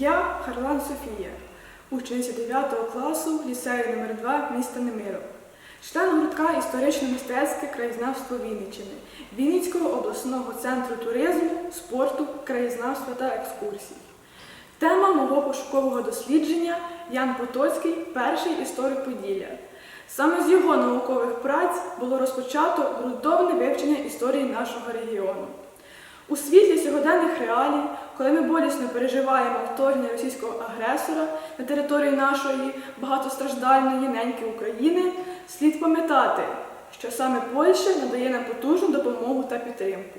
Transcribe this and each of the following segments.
Я Харлан Софія, учениця 9 класу ліцею номер 2 міста Немиров, член гуртка історично-мистецьке краєзнавство Вінниччини, Вінницького обласного центру туризму, спорту, краєзнавства та екскурсій. Тема мого пошукового дослідження Ян Потоцький перший історик Поділля. Саме з його наукових праць було розпочато ґрунтовне вивчення історії нашого регіону. У світлі сьогоденних реалій, коли ми болісно переживаємо вторгнення російського агресора на території нашої багатостраждальної неньки України, слід пам'ятати, що саме Польща надає нам потужну допомогу та підтримку.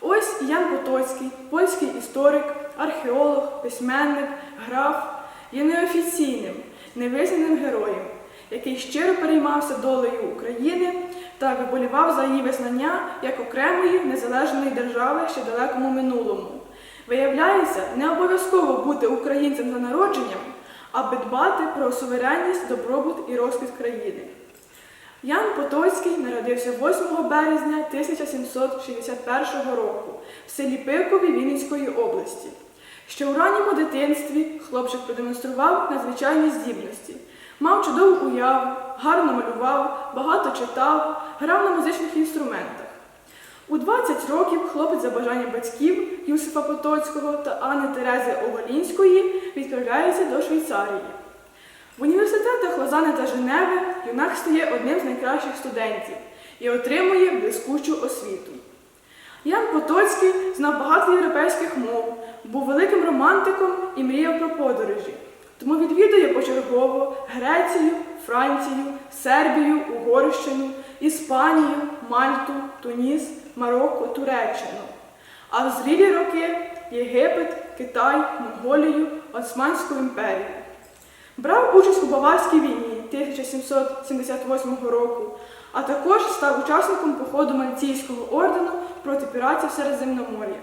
Ось Ян Потоцький, польський історик, археолог, письменник, граф, є неофіційним, невизнаним героєм, який щиро переймався долею України та виболівав за її визнання як окремої незалежної держави ще далекому минулому. Виявляється, не обов'язково бути українцем за народженням, аби дбати про суверенність, добробут і розквіт країни. Ян Потоцький народився 8 березня 1761 року в селі Пиркові Вінницької області. Ще у ранньому дитинстві хлопчик продемонстрував надзвичайні здібності. Мав чудову уяву, гарно малював, багато читав, грав на музичних інструментах. У 20 років хлопець за бажанням батьків Юсифа Потоцького та Анни Терези Оголінської відправляється до Швейцарії. В університетах Лозани та Женеви юнак стає одним з найкращих студентів і отримує блискучу освіту. Ян Потоцький знав багато європейських мов, був великим романтиком і мріяв про подорожі. Тому відвідує почергово Грецію, Францію, Сербію, Угорщину, Іспанію, Мальту, Туніс, Марокко, Туреччину. А в зрілі роки Єгипет, Китай, Монголію, Османську імперію. Брав участь у Баварській війні 1778 року, а також став учасником походу Мальційського ордену проти піратів Середземномор'я.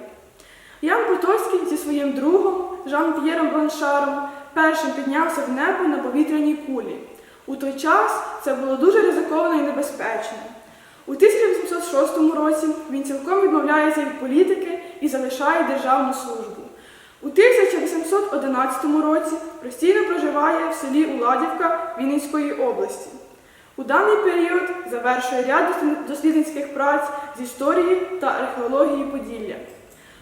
Ян Потоцький зі своїм другом Жан-П'єром Бланшаром першим піднявся в небо на повітряній кулі. У той час це було дуже ризиковано і небезпечно. У 1806 році він цілком відмовляється від політики і залишає державну службу. У 1811 році постійно проживає в селі Уладівка Вінницької області. У даний період завершує ряд дослідницьких праць з історії та археології Поділля.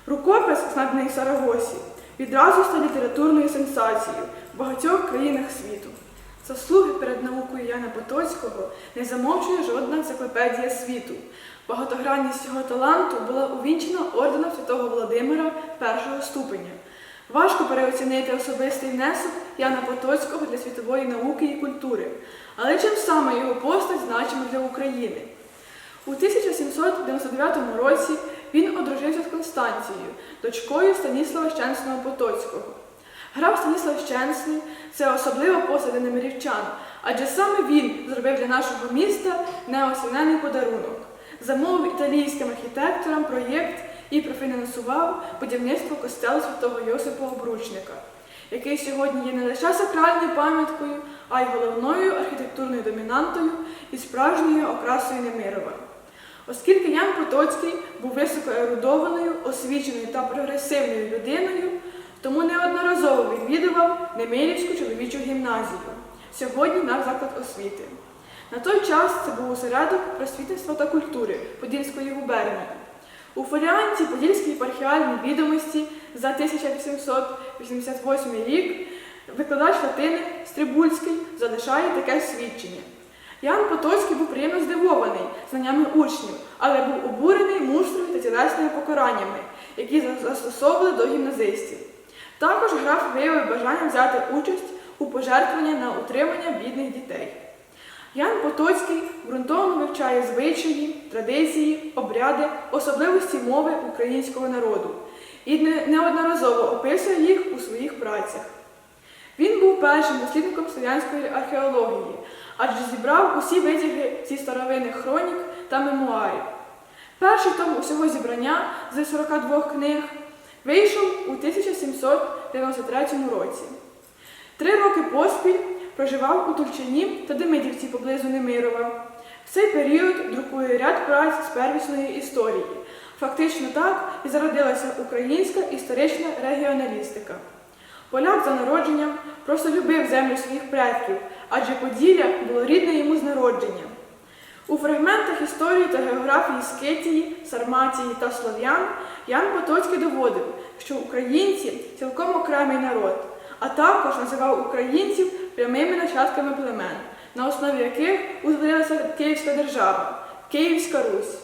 Рукопис, знайдений в Сарагосі, відразу став літературною сенсацією в багатьох країнах світу. Заслуги перед наукою Яна Потоцького не замовчує жодна енциклопедія світу. Багатогранність цього таланту була увінчена орденом святого Володимира першого ступеня. Важко переоцінити особистий внесок Яна Потоцького для світової науки і культури, але чим саме його постать значима для України. У 1799 році він одружився з Констанцією, дочкою Станіслава Щенсного Потоцького. Граф Станіслав Щенсний це особлива постать для немирівчан, адже саме він зробив для нашого міста неосінений подарунок, замовив італійським архітекторам проєкт і профінансував будівництво костелу святого Йосипа Обручника, який сьогодні є не лише сакральною пам'яткою, а й головною архітектурною домінантою і справжньою окрасою Немирова. Оскільки Ян Потоцький був високоерудованою, освіченою та прогресивною людиною, тому неодноразово відвідував Немирівську чоловічу гімназію, сьогодні наш заклад освіти. На той час це був осередок просвітництва та культури Подільської губернії. У фоліанті Подільської єпархіальної відомості за 1888 рік викладач латини Стрибульський залишає таке свідчення. Ян Потоцький був приємно здивований знаннями учнів, але був обурений муштрові та тілесними покараннями, які застосовували до гімназистів. Також граф виявив бажання взяти участь у пожертвуванні на утримання бідних дітей. Ян Потоцький ґрунтовно вивчає звичаї, традиції, обряди, особливості мови українського народу і неодноразово описує їх у своїх працях. Він був першим дослідником слов'янської археології, адже зібрав усі витяги зі старовинних хронік та мемуарів. Перший том усього зібрання з 42 книг вийшов у 1793 році. Три роки поспіль проживав у Тульчині та Демидівці поблизу Немирова. В цей період друкує ряд праць з первісної історії. Фактично так і зародилася українська історична регіоналістика. Поляк за народженням просто любив землю своїх предків, адже Поділля було рідне йому з народження. У фрагментах історії та географії Скитії, Сарматії та Слов'ян Ян Потоцький доводив, що українці цілком окремий народ, а також називав українців прямими нащадками племен, на основі яких утворилася Київська держава, Київська Русь.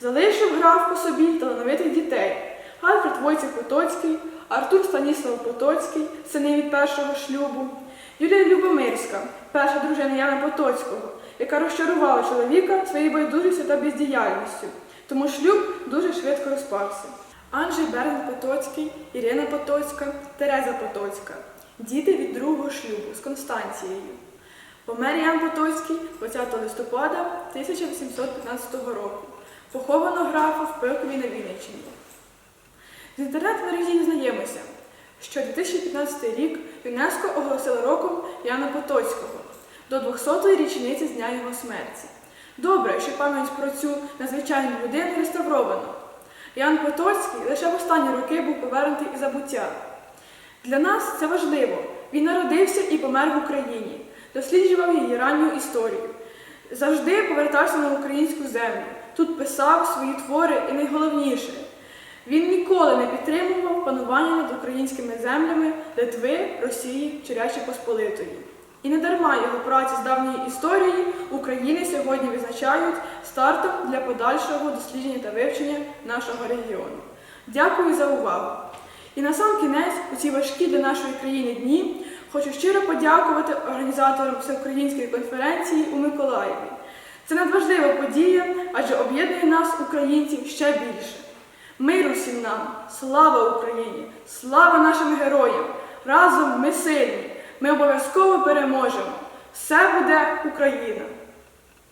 Залишив граф по собі талановитих дітей Альфред Войцех Потоцький, Артур Станіслав Потоцький, сини від першого шлюбу, Юлія Любомирська, перша дружина Яна Потоцького, яка розчарувала чоловіка своєю байдужістю та бездіяльністю, тому шлюб дуже швидко розпався. Анджей Берн Потоцький, Ірина Потоцька, Тереза Потоцька, діти від другого шлюбу з Констанцією. Помер Ян Потоцький 20 листопада 1815 року. Поховано графа в Пилкові на Вінниччині. З інтернет-мережі дізнаємося, що 2015 рік ЮНЕСКО оголосило роком Яна Потоцького до 200-ї річниці з дня його смерті. Добре, що пам'ять про цю надзвичайну людину реставровано. Ян Потоцький лише в останні роки був повернутий із забуття. Для нас це важливо. Він народився і помер в Україні, досліджував її ранню історію. Завжди повертався на українську землю. Тут писав свої твори і найголовніше. Він ніколи не підтримував панування над українськими землями Литви, Росії чи Речі Посполитої. І не дарма його праці з давньої історії України сьогодні визначають стартом для подальшого дослідження та вивчення нашого регіону. Дякую за увагу! І на сам кінець, у ці важкі для нашої країни дні, хочу щиро подякувати організаторам всеукраїнської конференції у Миколаєві. Це надважлива подія, адже об'єднує нас, українців, ще більше. Миру всім нам, слава Україні, слава нашим героям! Разом ми сильні, ми обов'язково переможемо. Все буде Україна!